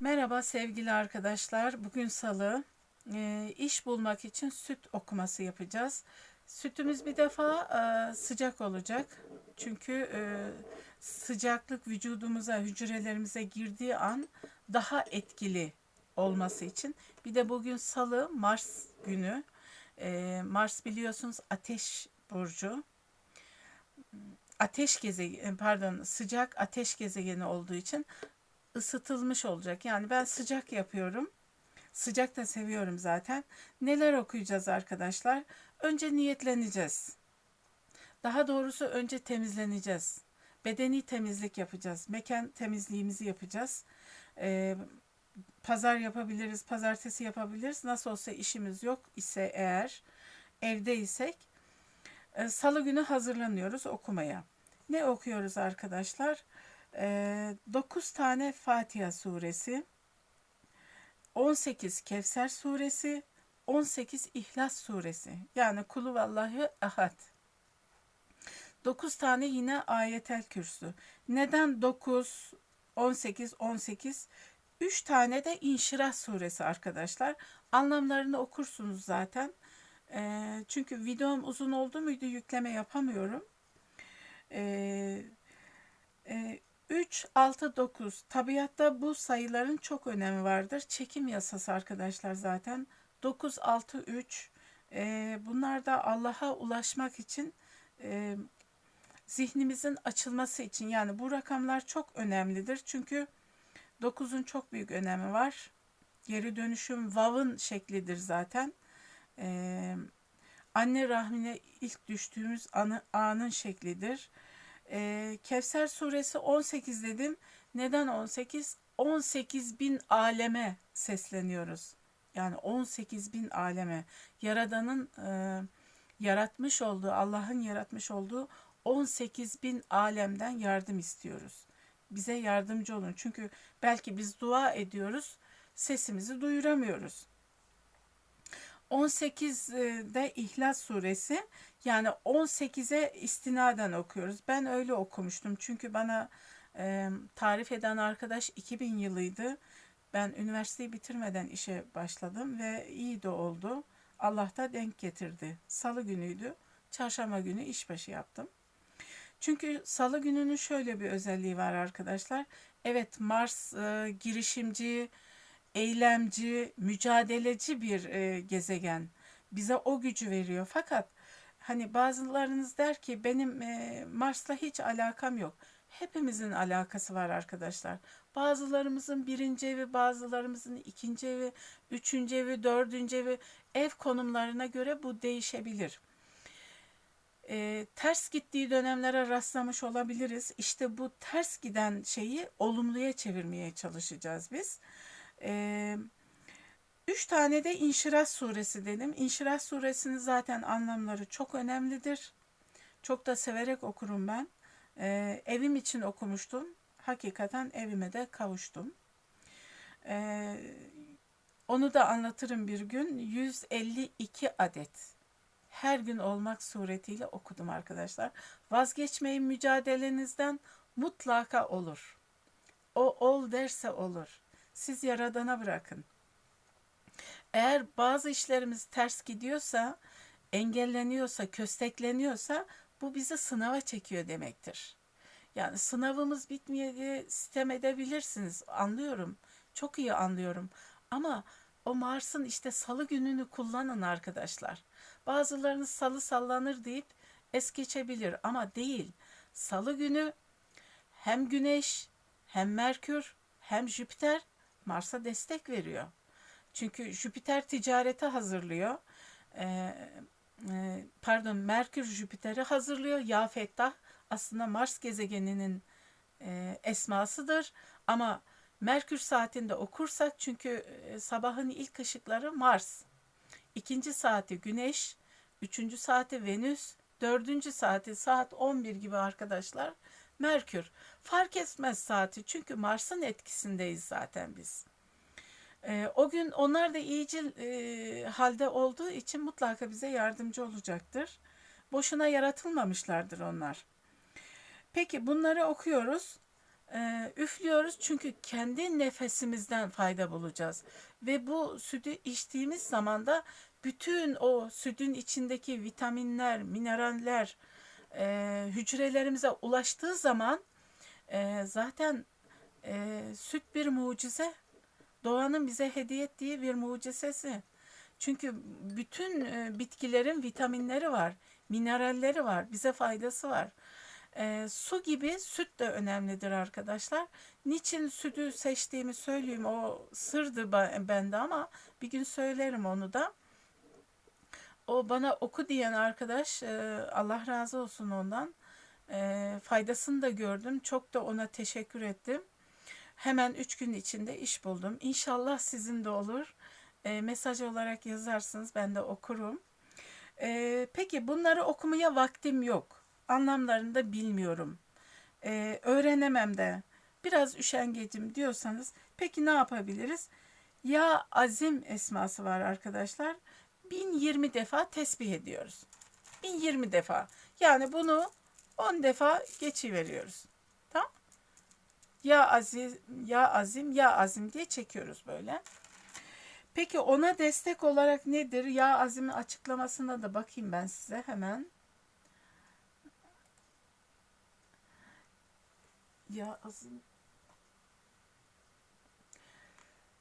Merhaba sevgili arkadaşlar. Bugün salı. Ee, iş bulmak için süt okuması yapacağız. Sütümüz bir defa e, sıcak olacak. Çünkü e, sıcaklık vücudumuza, hücrelerimize girdiği an daha etkili olması için. Bir de bugün salı, Mars günü. E, Mars biliyorsunuz ateş burcu. Ateş gezegeni, pardon sıcak ateş gezegeni olduğu için ısıtılmış olacak. Yani ben sıcak yapıyorum. Sıcak da seviyorum zaten. Neler okuyacağız arkadaşlar? Önce niyetleneceğiz. Daha doğrusu önce temizleneceğiz. Bedeni temizlik yapacağız. Mekan temizliğimizi yapacağız. Ee, pazar yapabiliriz, pazartesi yapabiliriz. Nasıl olsa işimiz yok ise eğer evdeysek e, salı günü hazırlanıyoruz okumaya. Ne okuyoruz arkadaşlar? 9 tane Fatiha suresi, 18 Kevser suresi, 18 İhlas suresi. Yani kulu vallahi ahad. 9 tane yine ayetel kürsü. Neden 9, 18, 18? 3 tane de İnşirah suresi arkadaşlar. Anlamlarını okursunuz zaten. E, çünkü videom uzun oldu muydu yükleme yapamıyorum. E, e, 3, 6, 9. Tabiatta bu sayıların çok önemi vardır. Çekim yasası arkadaşlar zaten. 9, 6, 3. E, bunlar da Allah'a ulaşmak için e, zihnimizin açılması için. Yani bu rakamlar çok önemlidir. Çünkü 9'un çok büyük önemi var. Geri dönüşüm vav'ın şeklidir zaten. Ee, anne rahmine ilk düştüğümüz anı, anın şeklidir. Ee, Kevser suresi 18 dedim. Neden 18? 18 bin aleme sesleniyoruz. Yani 18 bin aleme. Yaradanın e, yaratmış olduğu, Allah'ın yaratmış olduğu 18 bin alemden yardım istiyoruz. Bize yardımcı olun. Çünkü belki biz dua ediyoruz, sesimizi duyuramıyoruz. 18'de İhlas suresi yani 18'e istinaden okuyoruz. Ben öyle okumuştum. Çünkü bana e, tarif eden arkadaş 2000 yılıydı. Ben üniversiteyi bitirmeden işe başladım ve iyi de oldu. Allah da denk getirdi. Salı günüydü. Çarşamba günü işbaşı yaptım. Çünkü salı gününün şöyle bir özelliği var arkadaşlar. Evet Mars e, girişimci, eylemci, mücadeleci bir e, gezegen. Bize o gücü veriyor. Fakat hani bazılarınız der ki benim e, Mars'la hiç alakam yok. Hepimizin alakası var arkadaşlar. Bazılarımızın birinci evi, bazılarımızın ikinci evi, üçüncü evi, dördüncü evi ev konumlarına göre bu değişebilir. E, ters gittiği dönemlere rastlamış olabiliriz. İşte bu ters giden şeyi olumluya çevirmeye çalışacağız biz. E, üç tane de İnşirah suresi dedim. İnşirah suresinin zaten anlamları çok önemlidir. Çok da severek okurum ben. E, evim için okumuştum. Hakikaten evime de kavuştum. E, onu da anlatırım bir gün. 152 adet her gün olmak suretiyle okudum arkadaşlar. Vazgeçmeyin mücadelenizden mutlaka olur. O ol derse olur. Siz yaradana bırakın. Eğer bazı işlerimiz ters gidiyorsa, engelleniyorsa, köstekleniyorsa bu bizi sınava çekiyor demektir. Yani sınavımız bitmiyor diye sitem edebilirsiniz. Anlıyorum. Çok iyi anlıyorum. Ama o Mars'ın işte salı gününü kullanın arkadaşlar. Bazılarınız salı sallanır deyip es geçebilir ama değil. Salı günü hem Güneş hem Merkür hem Jüpiter Mars'a destek veriyor. Çünkü Jüpiter ticarete hazırlıyor. Ee, e, pardon Merkür Jüpiter'i hazırlıyor. Ya aslında Mars gezegeninin e, esmasıdır. Ama Merkür saatinde okursak çünkü e, sabahın ilk ışıkları Mars. ikinci saati Güneş, üçüncü saati Venüs, dördüncü saati saat 11 gibi arkadaşlar Merkür. Fark etmez saati çünkü Mars'ın etkisindeyiz zaten biz. E, o gün onlar da iyicil e, halde olduğu için mutlaka bize yardımcı olacaktır. Boşuna yaratılmamışlardır onlar. Peki bunları okuyoruz. e, üflüyoruz çünkü kendi nefesimizden fayda bulacağız. Ve bu sütü içtiğimiz zaman da bütün o sütün içindeki vitaminler, mineraller e, hücrelerimize ulaştığı zaman e, zaten e, süt bir mucize. Doğanın bize hediye ettiği bir mucizesi. Çünkü bütün e, bitkilerin vitaminleri var, mineralleri var, bize faydası var. E, su gibi süt de önemlidir arkadaşlar. Niçin sütü seçtiğimi söyleyeyim. O sırdı bende ama bir gün söylerim onu da. O bana oku diyen arkadaş e, Allah razı olsun ondan. E, faydasını da gördüm. Çok da ona teşekkür ettim. Hemen üç gün içinde iş buldum. İnşallah sizin de olur. E, mesaj olarak yazarsınız. Ben de okurum. E, peki bunları okumaya vaktim yok. Anlamlarını da bilmiyorum. E, öğrenemem de. Biraz üşengecim diyorsanız peki ne yapabiliriz? Ya azim esması var arkadaşlar. 1020 defa tesbih ediyoruz. 1020 defa. Yani bunu 10 defa geçiveriyoruz. Ya azim, ya azim, ya azim diye çekiyoruz böyle. Peki ona destek olarak nedir? Ya azimin açıklamasına da bakayım ben size hemen. Ya azim.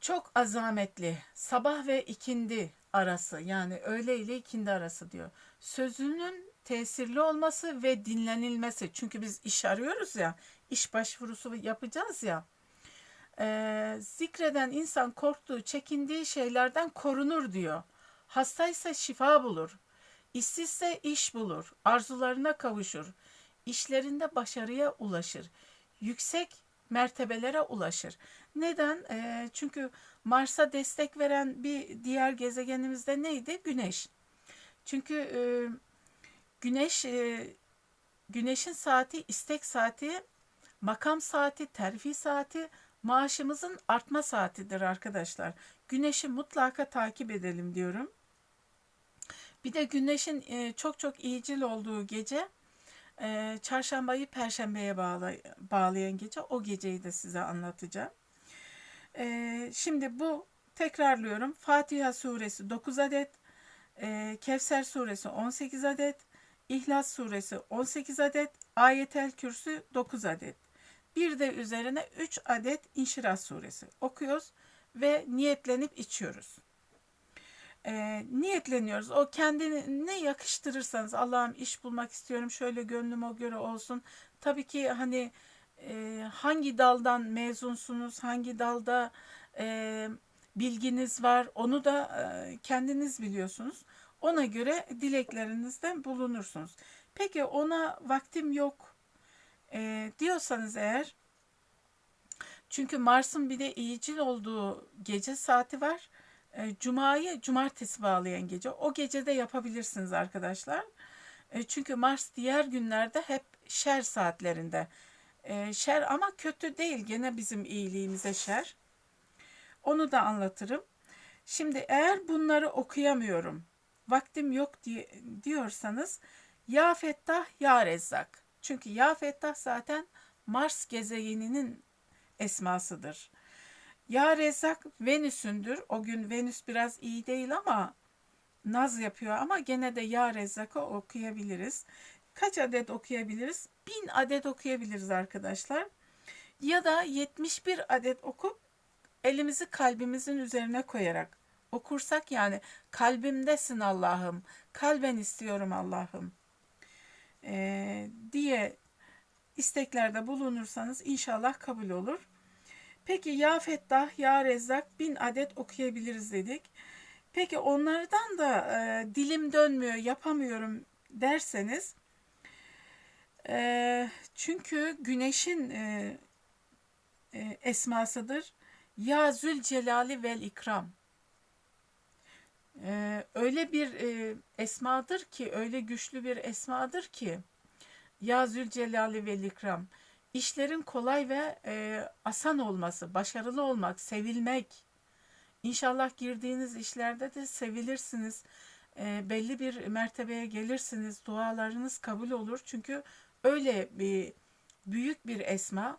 Çok azametli. Sabah ve ikindi arası yani öğle ile ikindi arası diyor. Sözünün tesirli olması ve dinlenilmesi. Çünkü biz iş arıyoruz ya, iş başvurusu yapacağız ya. Ee, zikreden insan korktuğu, çekindiği şeylerden korunur diyor. Hastaysa şifa bulur. İşsizse iş bulur. Arzularına kavuşur. İşlerinde başarıya ulaşır. Yüksek mertebelere ulaşır. Neden? Ee, çünkü Mars'a destek veren bir diğer gezegenimizde neydi? Güneş. Çünkü e, Güneş e, Güneşin saati, istek saati, makam saati, terfi saati, maaşımızın artma saatidir arkadaşlar. Güneşi mutlaka takip edelim diyorum. Bir de güneşin e, çok çok iyicil olduğu gece e, çarşambayı perşembeye bağla, bağlayan gece o geceyi de size anlatacağım. Şimdi bu tekrarlıyorum. Fatiha suresi 9 adet, Kevser suresi 18 adet, İhlas suresi 18 adet, Ayetel Kürsü 9 adet. Bir de üzerine 3 adet İnşirah suresi okuyoruz ve niyetlenip içiyoruz. E, niyetleniyoruz. O kendini ne yakıştırırsanız Allah'ım iş bulmak istiyorum şöyle gönlüm o göre olsun. Tabii ki hani e, hangi daldan mezunsunuz, hangi dalda e, bilginiz var onu da e, kendiniz biliyorsunuz. Ona göre dileklerinizde bulunursunuz. Peki ona vaktim yok e, diyorsanız eğer çünkü Mars'ın bir de iyicil olduğu gece saati var. E, Cuma'yı cumartesi bağlayan gece. O gecede yapabilirsiniz arkadaşlar. E, çünkü Mars diğer günlerde hep şer saatlerinde. E, şer ama kötü değil. Gene bizim iyiliğimize şer. Onu da anlatırım. Şimdi eğer bunları okuyamıyorum, vaktim yok diye, diyorsanız Ya Fettah Ya Rezzak. Çünkü Ya Fettah zaten Mars gezegeninin esmasıdır. Ya Rezzak Venüs'ündür. O gün Venüs biraz iyi değil ama naz yapıyor ama gene de Ya Rezzak'ı okuyabiliriz. Kaç adet okuyabiliriz? Bin adet okuyabiliriz arkadaşlar. Ya da 71 adet okup elimizi kalbimizin üzerine koyarak okursak yani kalbimdesin Allah'ım, kalben istiyorum Allah'ım ee, diye isteklerde bulunursanız inşallah kabul olur. Peki ya Fettah, ya Rezzak bin adet okuyabiliriz dedik. Peki onlardan da e, dilim dönmüyor, yapamıyorum derseniz e, çünkü güneşin e, e, esmasıdır. Ya Zülcelali vel İkram. E, öyle bir e, esmadır ki, öyle güçlü bir esmadır ki Ya Zülcelali vel İkram. İşlerin kolay ve e, asan olması, başarılı olmak, sevilmek. İnşallah girdiğiniz işlerde de sevilirsiniz. E, belli bir mertebeye gelirsiniz. Dualarınız kabul olur. Çünkü öyle bir büyük bir esma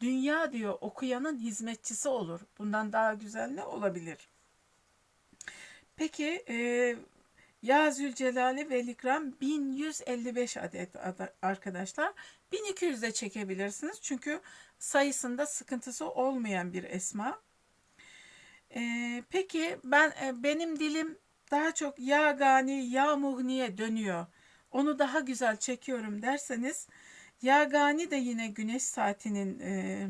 Dünya diyor okuyanın hizmetçisi olur. Bundan daha güzel ne olabilir? Peki e, Ya Zülcelali ve İkram 1155 adet ada- arkadaşlar. 1200 de çekebilirsiniz. Çünkü sayısında sıkıntısı olmayan bir esma. E, peki ben e, benim dilim daha çok ya gani ya mughniye dönüyor. Onu daha güzel çekiyorum derseniz ya gani de yine güneş saatinin e,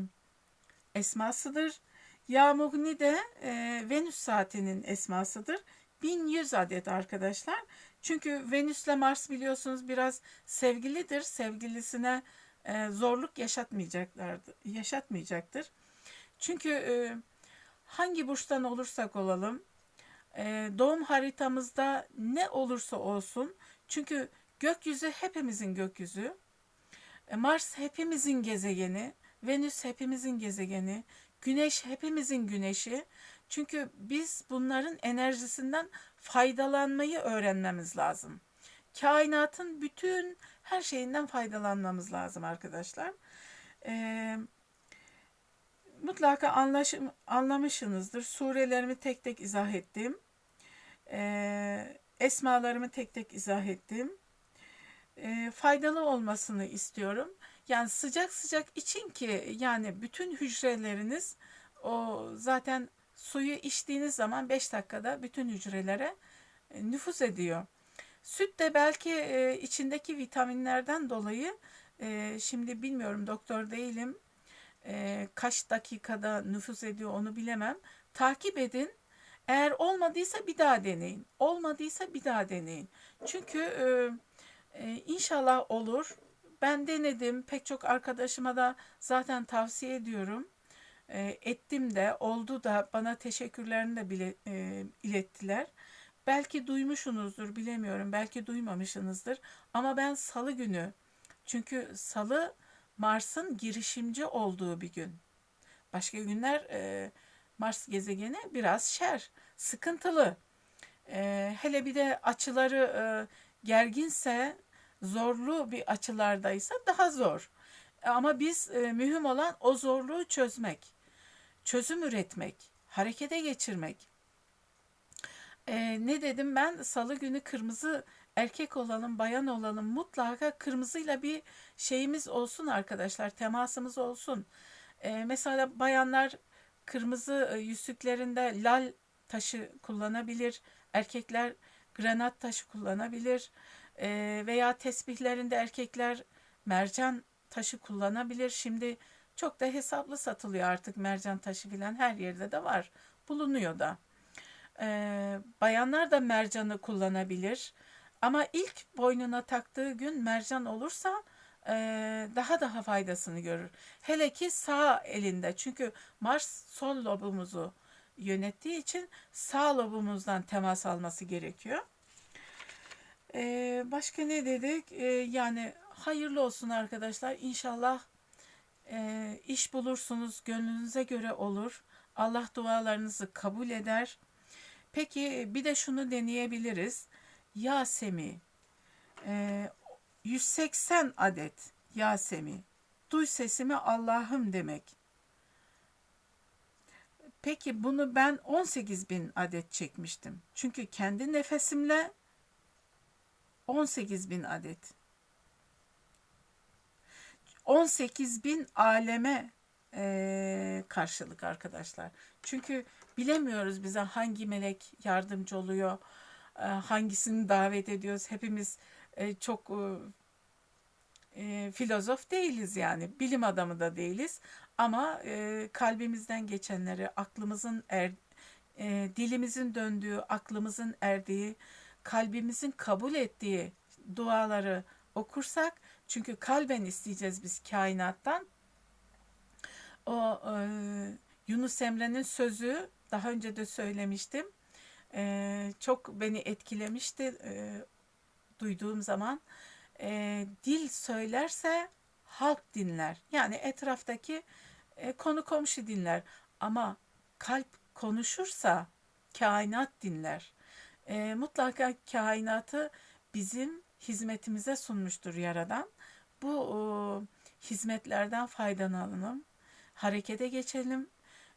esmasıdır. Ya mughni de e, Venüs saatinin esmasıdır. 1100 adet arkadaşlar. Çünkü Venüs'le Mars biliyorsunuz biraz sevgilidir. Sevgilisine e, zorluk yaşatmayacaklardır, yaşatmayacaktır. Çünkü e, hangi burçtan olursak olalım, e, doğum haritamızda ne olursa olsun, çünkü gökyüzü hepimizin gökyüzü, e, Mars hepimizin gezegeni, Venüs hepimizin gezegeni, Güneş hepimizin güneşi. Çünkü biz bunların enerjisinden faydalanmayı öğrenmemiz lazım. Kainatın bütün her şeyinden faydalanmamız lazım arkadaşlar. Ee, mutlaka anlaşım, anlamışsınızdır. Surelerimi tek tek izah ettim. Ee, esmalarımı tek tek izah ettim. Ee, faydalı olmasını istiyorum. Yani sıcak sıcak için ki yani bütün hücreleriniz o zaten suyu içtiğiniz zaman 5 dakikada bütün hücrelere e, nüfuz ediyor. Süt de belki e, içindeki vitaminlerden dolayı e, şimdi bilmiyorum doktor değilim kaç dakikada nüfuz ediyor onu bilemem. Takip edin. Eğer olmadıysa bir daha deneyin. Olmadıysa bir daha deneyin. Çünkü inşallah olur. Ben denedim. Pek çok arkadaşıma da zaten tavsiye ediyorum. E, ettim de oldu da bana teşekkürlerini de bile e, ilettiler. Belki duymuşsunuzdur bilemiyorum. Belki duymamışsınızdır. Ama ben salı günü çünkü salı Mars'ın girişimci olduğu bir gün. Başka günler e, Mars gezegeni biraz şer, sıkıntılı. E, hele bir de açıları e, gerginse, zorlu bir açılardaysa daha zor. Ama biz e, mühim olan o zorluğu çözmek, çözüm üretmek, harekete geçirmek. E, ne dedim ben? Salı günü kırmızı erkek olalım, bayan olalım mutlaka kırmızıyla bir şeyimiz olsun arkadaşlar, temasımız olsun. E, mesela bayanlar kırmızı e, yüzüklerinde lal taşı kullanabilir, erkekler granat taşı kullanabilir e, veya tesbihlerinde erkekler mercan taşı kullanabilir. Şimdi çok da hesaplı satılıyor artık mercan taşı filan her yerde de var, bulunuyor da. E, bayanlar da mercanı kullanabilir. Ama ilk boynuna taktığı gün mercan olursa e, daha daha faydasını görür. Hele ki sağ elinde. Çünkü Mars sol lobumuzu yönettiği için sağ lobumuzdan temas alması gerekiyor. E, başka ne dedik? E, yani hayırlı olsun arkadaşlar. İnşallah e, iş bulursunuz. Gönlünüze göre olur. Allah dualarınızı kabul eder. Peki bir de şunu deneyebiliriz. Yasemi. E, 180 adet Yasemi. Duy sesimi Allah'ım demek. Peki bunu ben 18 bin adet çekmiştim. Çünkü kendi nefesimle 18 bin adet. 18 bin aleme e, karşılık arkadaşlar. Çünkü bilemiyoruz bize hangi melek yardımcı oluyor, e, hangisini davet ediyoruz. Hepimiz e, çok e, filozof değiliz yani, bilim adamı da değiliz. Ama e, kalbimizden geçenleri, aklımızın er, e, dilimizin döndüğü, aklımızın erdiği, kalbimizin kabul ettiği duaları okursak, çünkü kalben isteyeceğiz biz kainattan. O e, Yunus Emre'nin sözü daha önce de söylemiştim. E, çok beni etkilemişti e, duyduğum zaman. E, dil söylerse halk dinler. Yani etraftaki e, konu komşu dinler. Ama kalp konuşursa kainat dinler. E, mutlaka kainatı bizim hizmetimize sunmuştur Yaradan. Bu e, hizmetlerden faydalanalım. harekete geçelim.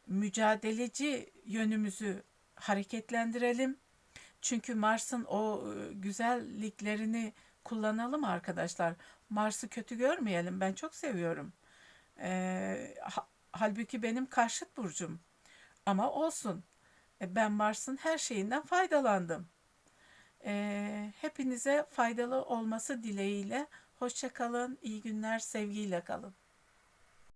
Mücadeleci yönümüzü hareketlendirelim. Çünkü Mars'ın o e, güzelliklerini kullanalım arkadaşlar. Mars'ı kötü görmeyelim. Ben çok seviyorum. Ee, ha- halbuki benim karşıt burcum. Ama olsun. E, Ben Mars'ın her şeyinden faydalandım. Ee, hepinize faydalı olması dileğiyle. Hoşça kalın, iyi günler, sevgiyle kalın.